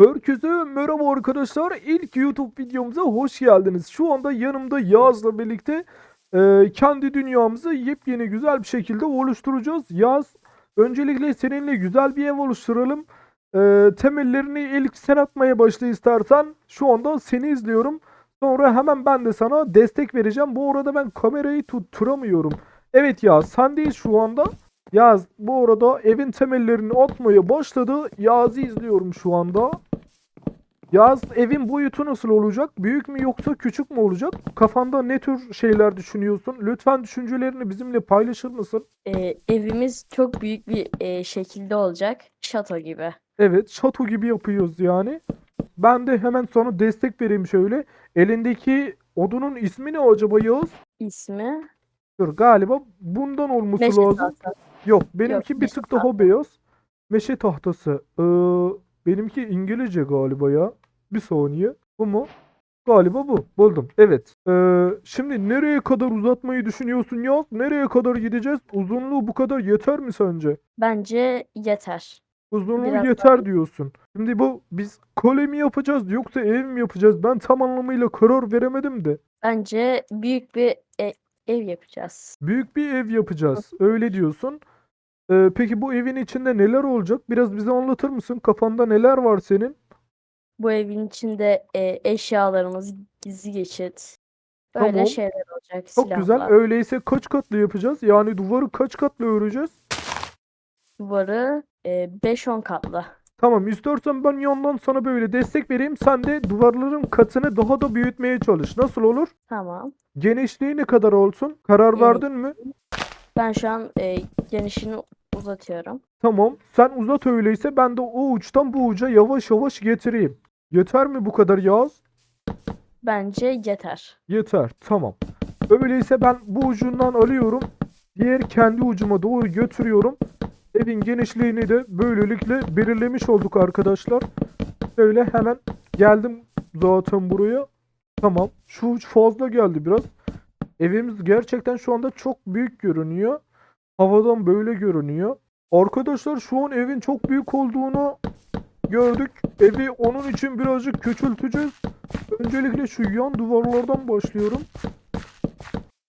Herkese merhaba arkadaşlar. İlk YouTube videomuza hoş geldiniz. Şu anda yanımda Yağız'la birlikte e, kendi dünyamızı yepyeni güzel bir şekilde oluşturacağız. Yağız, öncelikle seninle güzel bir ev oluşturalım. E, temellerini ilk sen atmaya başla istersen. Şu anda seni izliyorum. Sonra hemen ben de sana destek vereceğim. Bu arada ben kamerayı tutturamıyorum. Evet Yağız, sendeyiz şu anda. Yağız bu arada evin temellerini atmaya başladı. Yağız'ı izliyorum şu anda. Yağız evin boyutu nasıl olacak? Büyük mü yoksa küçük mü olacak? Kafanda ne tür şeyler düşünüyorsun? Lütfen düşüncelerini bizimle paylaşır mısın? Ee, evimiz çok büyük bir e, şekilde olacak. Şato gibi. Evet, şato gibi yapıyoruz yani. Ben de hemen sana destek vereyim şöyle. Elindeki odunun ismi ne acaba Yağız? İsmi Dur galiba bundan olması Meşe lazım. tahtası. Yok, benimki bir meşe tık daha beyaz. Meşe tahtası. Ee, benimki İngilizce galiba ya. Bir saniye. Bu mu? Galiba bu. Buldum. Evet. Ee, şimdi nereye kadar uzatmayı düşünüyorsun ya? Nereye kadar gideceğiz? Uzunluğu bu kadar yeter mi sence? Bence yeter. Uzunluğu Biraz daha yeter diyorsun. Şimdi bu biz kale mi yapacağız yoksa ev mi yapacağız? Ben tam anlamıyla karar veremedim de. Bence büyük bir e, ev yapacağız. Büyük bir ev yapacağız. Öyle diyorsun. Ee, peki bu evin içinde neler olacak? Biraz bize anlatır mısın? Kafanda neler var senin? Bu evin içinde e, eşyalarımız, gizli geçit, böyle Tamam. şeyler olacak. Çok güzel. Silahlar, Öyleyse kaç katlı yapacağız? Yani duvarı kaç katlı öreceğiz? duvarı e, 5-10 katlı. Tamam, istersen ben yandan sana böyle destek vereyim. Sen de duvarların katını daha da büyütmeye çalış. Nasıl olur? Tamam. Genişliği ne kadar olsun? Karar Evet. verdin mi? Ben şu an e, genişini uzatıyorum. Tamam. Sen uzat öyleyse ben de o uçtan bu uca yavaş yavaş getireyim. Yeter mi bu kadar Yağız? Bence yeter. Yeter. Tamam. Öyleyse ben bu ucundan alıyorum. Diğer kendi ucuma doğru götürüyorum. Evin genişliğini de böylelikle belirlemiş olduk arkadaşlar. Şöyle hemen geldim zaten buraya. Tamam. Şu uç fazla geldi biraz. Evimiz gerçekten şu anda çok büyük görünüyor. Havadan böyle görünüyor. Arkadaşlar şu an evin çok büyük olduğunu gördük. Evi onun için birazcık küçülteceğiz. Öncelikle şu yan duvarlardan başlıyorum.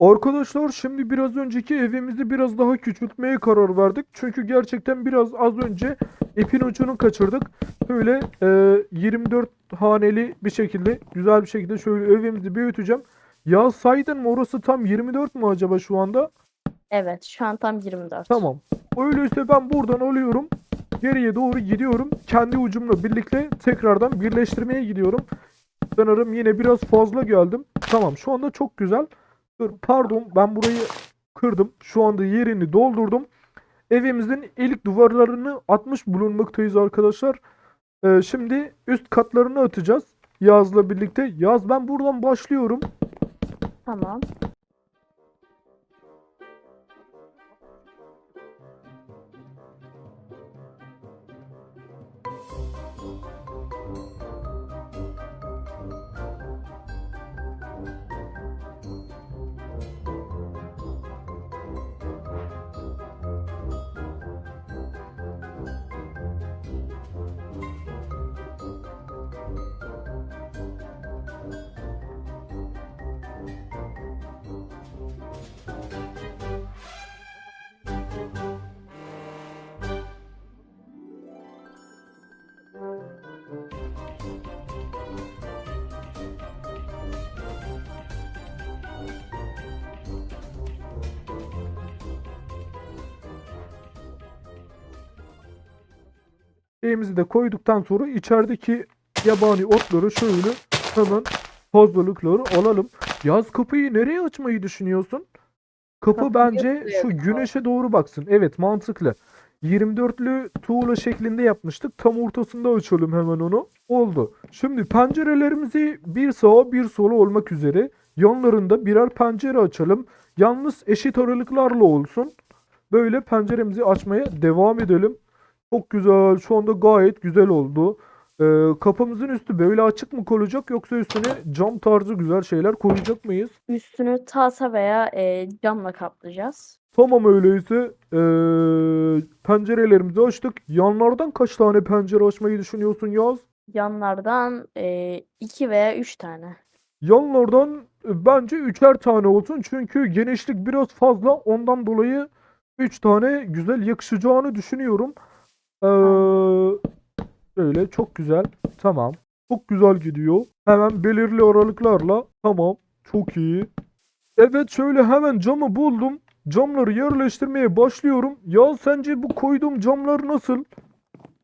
Arkadaşlar şimdi biraz önceki evimizi biraz daha küçültmeye karar verdik. Çünkü gerçekten biraz az önce ipin ucunu kaçırdık. Böyle e, 24 haneli bir şekilde güzel bir şekilde şöyle evimizi büyüteceğim. Ya saydın mı orası tam 24 mu acaba şu anda? Evet, şu an tam 24. Tamam. Öyleyse ben buradan alıyorum. Geriye doğru gidiyorum. Kendi ucumla birlikte tekrardan birleştirmeye gidiyorum. Sanırım yine biraz fazla geldim. Tamam şu anda çok güzel. Dur, pardon ben burayı kırdım. Şu anda yerini doldurdum. Evimizin ilk duvarlarını atmış bulunmaktayız arkadaşlar. Ee, şimdi üst katlarını atacağız. Yaz'la birlikte. Yaz ben buradan başlıyorum. Tamam. Şeyimizi de koyduktan sonra içerideki yabani otları şöyle hemen fazlalıkları alalım. Yaz kapıyı nereye açmayı düşünüyorsun? Kapı Kapıyı bence şu güneşe doğru baksın. Evet mantıklı. 24'lü tuğla şeklinde yapmıştık. Tam ortasında açalım hemen onu. Oldu. Şimdi pencerelerimizi bir sağa bir sola olmak üzere yanlarında birer pencere açalım. Yalnız eşit aralıklarla olsun. Böyle penceremizi açmaya devam edelim. Çok güzel. Şu anda gayet güzel oldu. Ee, kapımızın üstü böyle açık mı kalacak yoksa üstüne cam tarzı güzel şeyler koyacak mıyız? Üstünü tahta veya e, camla kaplayacağız. Tamam öyleyse ee, pencerelerimizi açtık. Yanlardan kaç tane pencere açmayı düşünüyorsun Yaz? Yanlardan e, iki veya üç tane. Yanlardan e, bence üçer tane olsun. Çünkü genişlik biraz fazla. Ondan dolayı üç tane güzel yakışacağını düşünüyorum. Ee, böyle çok güzel. Tamam. Çok güzel gidiyor. Hemen belirli aralıklarla. Tamam. Çok iyi. Evet şöyle hemen camı buldum. Camları yerleştirmeye başlıyorum. Ya sence bu koyduğum camlar nasıl?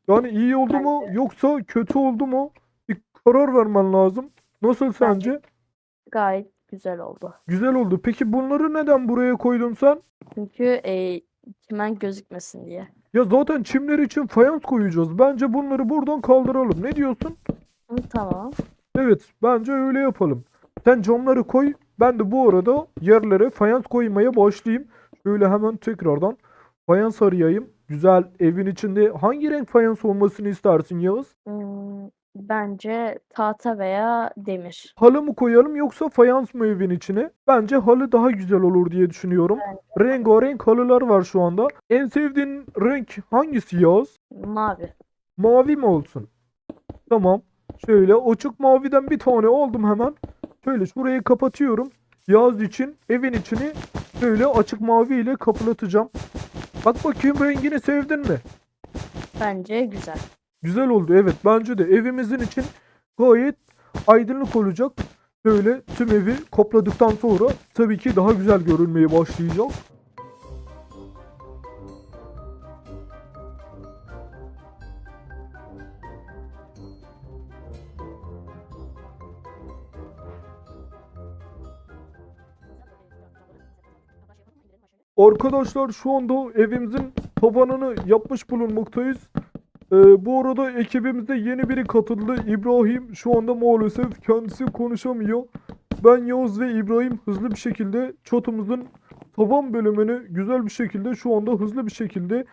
Yani iyi oldu mu yoksa kötü oldu mu? Bir karar vermen lazım. Nasıl sence? Gayet güzel oldu. Güzel oldu. Peki bunları neden buraya koydun sen? Çünkü e, çimen gözükmesin diye. Ya zaten çimler için fayans koyacağız. Bence bunları buradan kaldıralım. Ne diyorsun? Hı, Tamam. Evet, bence öyle yapalım. Sen camları koy. Ben de bu arada yerlere fayans koymaya başlayayım. Şöyle hemen tekrardan fayans arayayım. Güzel evin içinde hangi renk fayans olmasını istersin Yağız? Hmm, bence tahta veya demir. Halı mı koyalım yoksa fayans mı evin içine? Bence halı daha güzel olur diye düşünüyorum. Rengarenk halılar var şu anda. En sevdiğin renk hangisi Yağız? Mavi. Mavi mi olsun? Tamam. Şöyle açık maviden bir tane aldım hemen. Şöyle şurayı kapatıyorum. Yaz için evin içini şöyle açık mavi ile kaplatacağım. Bak bakayım rengini sevdin mi? Bence güzel. Güzel oldu evet bence de evimizin için gayet aydınlık olacak. Şöyle tüm evi kapladıktan sonra tabii ki daha güzel görünmeye başlayacak. Arkadaşlar şu anda evimizin tavanını yapmış bulunmaktayız. Ee, bu arada ekibimize yeni biri katıldı. İbrahim şu anda maalesef kendisi konuşamıyor. Ben Yavuz ve İbrahim hızlı bir şekilde çatımızın tavan bölümünü güzel bir şekilde şu anda hızlı bir şekilde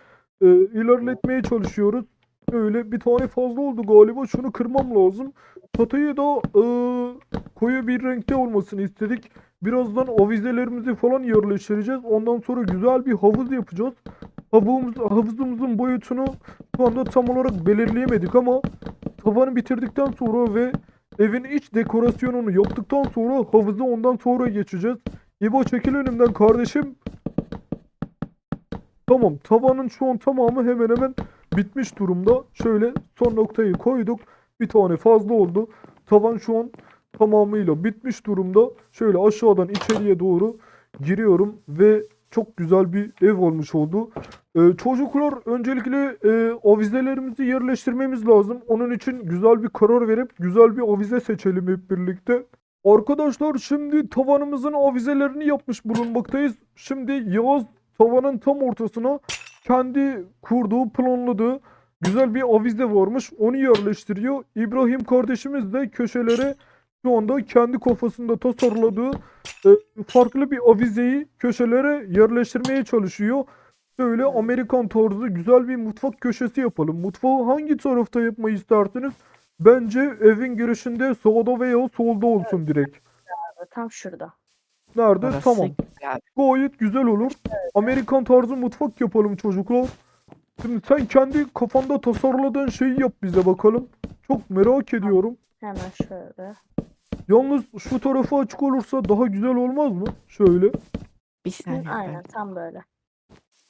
e, ilerletmeye çalışıyoruz. Öyle bir tane fazla oldu galiba. Şunu kırmam lazım. Çatıyı da e, koyu bir renkte olmasını istedik. Birazdan avizelerimizi falan yerleştireceğiz. Ondan sonra güzel bir havuz yapacağız. Havuzumuz, havuzumuzun boyutunu şu anda tam olarak belirleyemedik ama tavanı bitirdikten sonra ve evin iç dekorasyonunu yaptıktan sonra havuza ondan sonra geçeceğiz. İbo çekil önümden kardeşim. Tamam tavanın şu an tamamı hemen hemen bitmiş durumda. Şöyle son noktayı koyduk. Bir tane fazla oldu. Tavan şu an tamamıyla bitmiş durumda. Şöyle aşağıdan içeriye doğru giriyorum ve çok güzel bir ev olmuş oldu. Ee, çocuklar öncelikle e, avizelerimizi yerleştirmemiz lazım. Onun için güzel bir karar verip güzel bir avize seçelim hep birlikte. Arkadaşlar şimdi tavanımızın avizelerini yapmış bulunmaktayız. Şimdi Yağız tavanın tam ortasına kendi kurduğu, planladığı güzel bir avize varmış. Onu yerleştiriyor. İbrahim kardeşimiz de köşelere şu anda kendi kafasında tasarladığı e, farklı bir avizeyi köşelere yerleştirmeye çalışıyor. Böyle Amerikan tarzı güzel bir mutfak köşesi yapalım. Mutfağı hangi tarafta yapmayı istersiniz? Bence evin girişinde sağda veya solda olsun direkt. Tam şurada. Nerede? Orası Tamam. güzel. Gayet güzel olur. Amerikan tarzı mutfak yapalım çocuklar. Şimdi sen kendi kafanda tasarladığın şeyi yap bize bakalım. Çok merak ediyorum. Hemen şöyle. Yalnız şu tarafı açık olursa daha güzel olmaz mı? Şöyle. Bir saniye. Aynen tam böyle.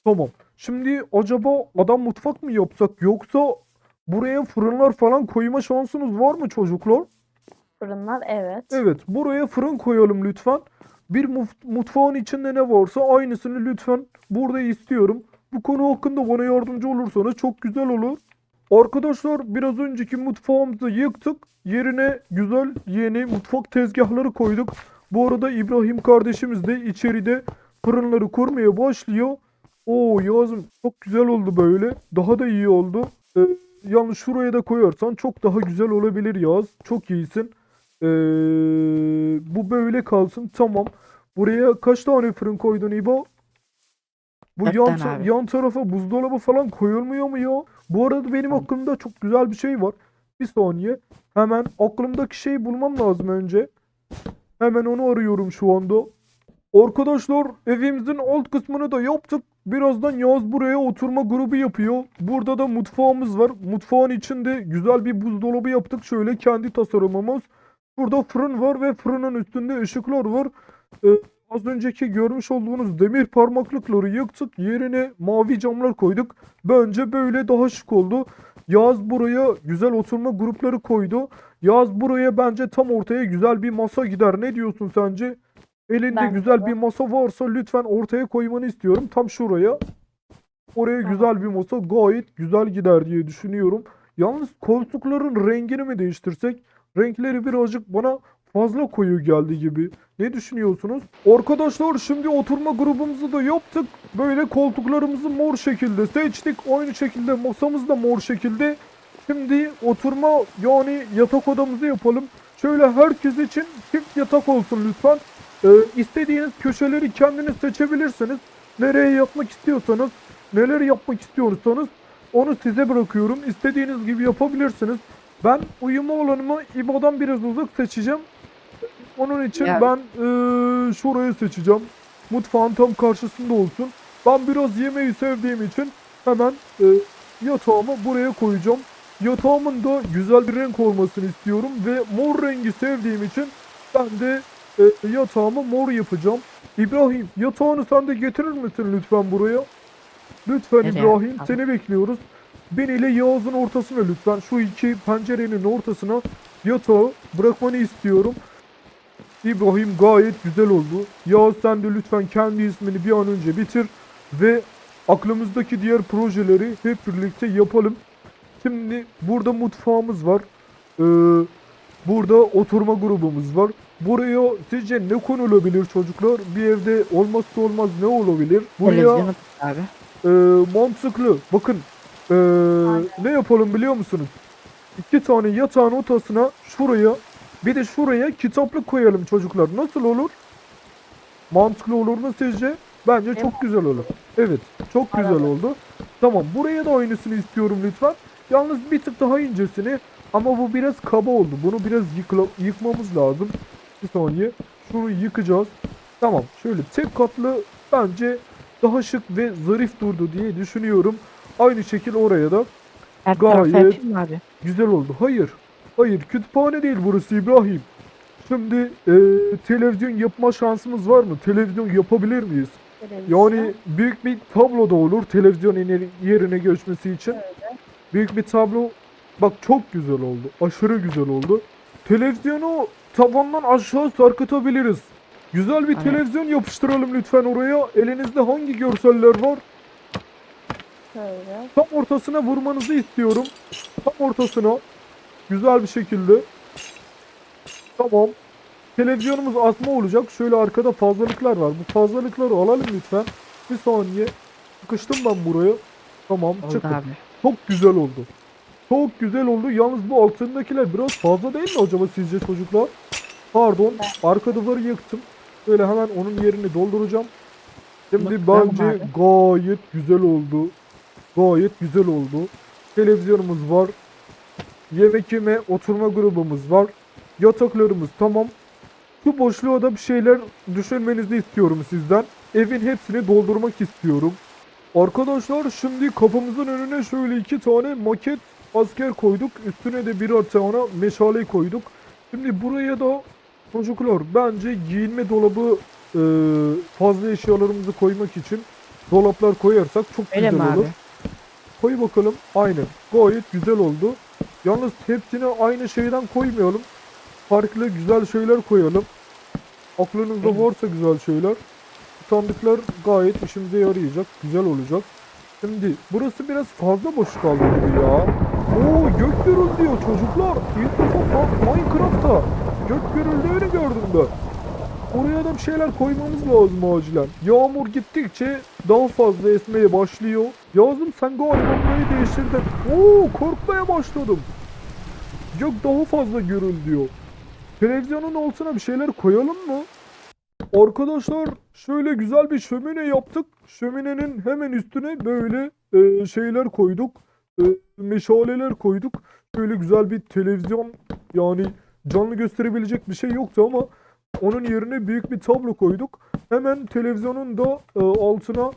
Tamam. Şimdi acaba adam mutfak mı yapsak yoksa buraya fırınlar falan koyma şansınız var mı çocuklar? Fırınlar evet. Evet, buraya fırın koyalım lütfen. Bir mutfağın içinde ne varsa aynısını lütfen burada istiyorum. Bu konu hakkında bana yardımcı olursanız çok güzel olur. Arkadaşlar biraz önceki mutfağımızı yıktık. Yerine güzel yeni mutfak tezgahları koyduk. Bu arada İbrahim kardeşimiz de içeride fırınları kurmaya başlıyor. Oo yazım çok güzel oldu böyle. Daha da iyi oldu. Ee, yalnız şuraya da koyarsan çok daha güzel olabilir Yaz. Çok iyisin. Ee, bu böyle kalsın. Tamam. Buraya kaç tane fırın koydun İbo? Bu Dört yan, tane ta- abi. yan tarafa buzdolabı falan koyulmuyor mu ya? Bu arada benim aklımda çok güzel bir şey var. Bir saniye. Hemen aklımdaki şeyi bulmam lazım önce. Hemen onu arıyorum şu anda. Arkadaşlar evimizin alt kısmını da yaptık. Birazdan Yağız buraya oturma grubu yapıyor. Burada da mutfağımız var. Mutfağın içinde güzel bir buzdolabı yaptık. Şöyle kendi tasarımımız. Burada fırın var ve fırının üstünde ışıklar var. Ee, az önceki görmüş olduğunuz demir parmaklıkları yıktık. Yerine mavi camlar koyduk. Bence böyle daha şık oldu. Yağız buraya güzel oturma grupları koydu. Yağız buraya bence tam ortaya güzel bir masa gider. Ne diyorsun sence? Elinde Bence güzel de. bir masa varsa lütfen ortaya koymanı istiyorum. Tam şuraya. Oraya Tamam. güzel bir masa gayet güzel gider diye düşünüyorum. Yalnız koltukların rengini mi değiştirsek? Renkleri birazcık bana fazla koyu geldi gibi. Ne düşünüyorsunuz? Arkadaşlar şimdi oturma grubumuzu da yaptık. Böyle koltuklarımızı mor şekilde seçtik. Aynı şekilde masamız da mor şekilde. Şimdi oturma yani yatak odamızı yapalım. Şöyle herkes için çift yatak olsun lütfen. Ee, istediğiniz köşeleri kendiniz seçebilirsiniz. Nereye yapmak istiyorsanız, neler yapmak istiyorsanız onu size bırakıyorum. İstediğiniz gibi yapabilirsiniz. Ben uyuma alanımı İBA'dan biraz uzak seçeceğim. Onun için Ya- ben eee şurayı seçeceğim. Mutfağın tam karşısında olsun. Ben biraz yemeği sevdiğim için hemen eee, yatağımı buraya koyacağım. Yatağımın da güzel bir renk olmasını istiyorum ve mor rengi sevdiğim için ben de e, yatağımı mor yapacağım. İbrahim yatağını sen de getirir misin lütfen buraya? Lütfen Nereye? İbrahim Tamam. seni bekliyoruz. Ben ile Yağız'ın ortasına lütfen şu iki pencerenin ortasına yatağı bırakmanı istiyorum. İbrahim gayet güzel oldu. Yağız sen de lütfen kendi ismini bir an önce bitir ve aklımızdaki diğer projeleri hep birlikte yapalım. Şimdi burada mutfağımız var. Ee, burada oturma grubumuz var. Buraya sizce ne konulabilir çocuklar? Bir evde olmazsa olmaz ne olabilir? Buraya abi. e, mantıklı. Bakın e, ne yapalım biliyor musunuz? İki tane yatağın ortasına şuraya bir de şuraya kitaplık koyalım çocuklar. Nasıl olur? Mantıklı olur mu sizce? Bence çok güzel olur. Evet, çok güzel oldu. Tamam, buraya da aynısını istiyorum lütfen. Yalnız bir tık daha incesini ama bu biraz kaba oldu. Bunu biraz yıkla- yıkmamız lazım. Bir saniye. Şunu yıkacağız. Tamam, şöyle tek katlı bence daha şık ve zarif durdu diye düşünüyorum. Aynı şekil oraya da Her Gayet-? Güzel oldu. Hayır. Hayır. Kütüphane değil burası İbrahim. Şimdi e, televizyon yapma şansımız var mı? Televizyon yapabilir miyiz? Televizyon. Yani büyük bir tablo da olur televizyon yerine geçmesi için. Büyük bir tablo. Bak çok güzel oldu. Aşırı güzel oldu. Televizyonu tavandan aşağı sarkıtabiliriz. Güzel bir Aynen. televizyon yapıştıralım lütfen oraya. Elinizde hangi görseller var? Şöyle. Tam ortasına vurmanızı istiyorum. Tam ortasına. Güzel bir şekilde. Tamam. Televizyonumuz asma olacak. Şöyle arkada fazlalıklar var. Bu fazlalıkları alalım lütfen. Bir saniye. Sıkıştım ben buraya. Tamam Oldu çıkın. abi. Çok güzel oldu. Çok güzel oldu. Yalnız bu altındakiler biraz fazla değil mi acaba sizce çocuklar? Pardon. Arka duvarı yıktım. Böyle hemen onun yerini dolduracağım. Şimdi bence gayet güzel oldu. Gayet güzel oldu. Televizyonumuz var. Yemek yeme oturma grubumuz var. Yataklarımız tamam. Şu boşluğa da bir şeyler düşünmenizi istiyorum sizden. Evin hepsini doldurmak istiyorum. Arkadaşlar şimdi kapımızın önüne şöyle iki tane maket asker koyduk. Üstüne de birer tane meşale koyduk. Şimdi buraya da çocuklar bence giyinme dolabı e, fazla eşyalarımızı koymak için dolaplar koyarsak çok Öyle güzel olur. abi? Koy bakalım. Aynen. Gayet güzel oldu. Yalnız hepsini aynı şeyden koymayalım. Farklı güzel şeyler koyalım. Aklınızda Hı. varsa güzel şeyler. Sandıklar gayet işimize yarayacak. Güzel olacak. Şimdi burası biraz fazla boş kaldı gibi ya. Oo gök gürültüyor çocuklar. İlk defa Minecraft'ta gök gürüldüğünü gördüm ben. Oraya da bir şeyler koymamız lazım acilen. Yağmur gittikçe daha fazla esmeye başlıyor. Yazım sen galiba burayı değiştirdin. Oo korkmaya başladım. Yok daha fazla gürültüyor. Televizyonun altına bir şeyler koyalım mı? Arkadaşlar şöyle güzel bir şömine yaptık. Şöminenin hemen üstüne böyle e, şeyler koyduk. E, meşaleler koyduk. Şöyle güzel bir televizyon yani canlı gösterebilecek bir şey yoktu ama onun yerine büyük bir tablo koyduk. Hemen televizyonun da e, altına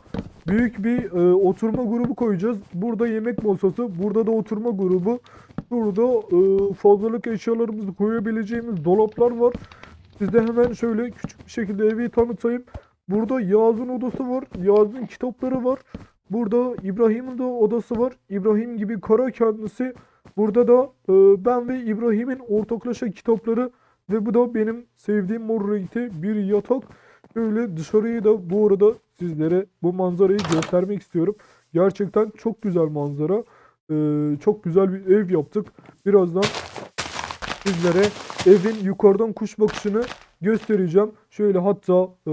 büyük bir e, oturma grubu koyacağız. Burada yemek masası, burada da oturma grubu. Burada e, fazlalık eşyalarımızı koyabileceğimiz dolaplar var. Size hemen şöyle küçük bir şekilde evi tanıtayım. Burada Yağız'ın odası var. Yağız'ın kitapları var. Burada İbrahim'in de odası var. İbrahim gibi kara kendisi. Burada da e, ben ve İbrahim'in ortaklaşa kitapları ve bu da benim sevdiğim mor renkte bir yatak. Şöyle dışarıyı da bu arada sizlere bu manzarayı göstermek istiyorum. Gerçekten çok güzel manzara. E, çok güzel bir ev yaptık. Birazdan sizlere evin yukarıdan kuş bakışını göstereceğim. Şöyle hatta e,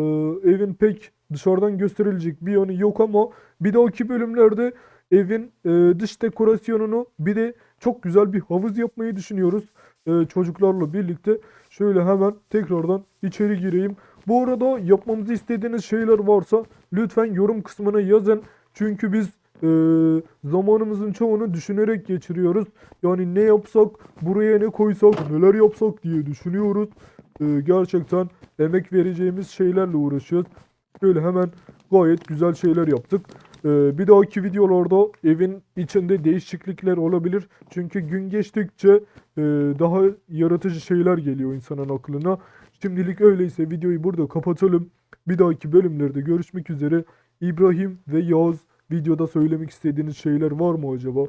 evin pek dışarıdan gösterilecek bir yanı yok ama bir dahaki bölümlerde evin e, dış dekorasyonunu bir de çok güzel bir havuz yapmayı düşünüyoruz e, çocuklarla birlikte. Şöyle hemen tekrardan içeri gireyim. Bu arada yapmamızı istediğiniz şeyler varsa lütfen yorum kısmına yazın. Çünkü biz e, zamanımızın çoğunu düşünerek geçiriyoruz. Yani ne yapsak, buraya ne koysak, neler yapsak diye düşünüyoruz. E, gerçekten emek vereceğimiz şeylerle uğraşıyoruz. Şöyle hemen gayet güzel şeyler yaptık. E, bir dahaki videolarda evin içinde değişiklikler olabilir. Çünkü gün geçtikçe daha yaratıcı şeyler geliyor insanın aklına. Şimdilik öyleyse videoyu burada kapatalım. Bir dahaki bölümlerde görüşmek üzere. İbrahim ve Yağız videoda söylemek istediğiniz şeyler var mı acaba?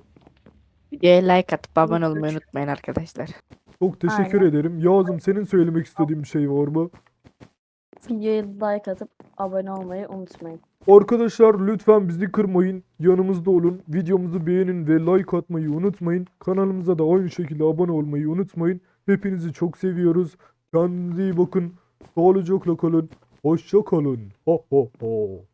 Videoya like atıp abone olmayı unutmayın arkadaşlar. Çok teşekkür Aynen. ederim. Yağız'ım senin söylemek istediğin bir şey var mı? Videoya like atıp abone olmayı unutmayın. Arkadaşlar lütfen bizi kırmayın. Yanımızda olun. Videomuzu beğenin ve like atmayı unutmayın. Kanalımıza da aynı şekilde abone olmayı unutmayın. Hepinizi çok seviyoruz. Kendinize iyi bakın. Sağlıcakla kalın. Hoşça kalın. Ho ho ho.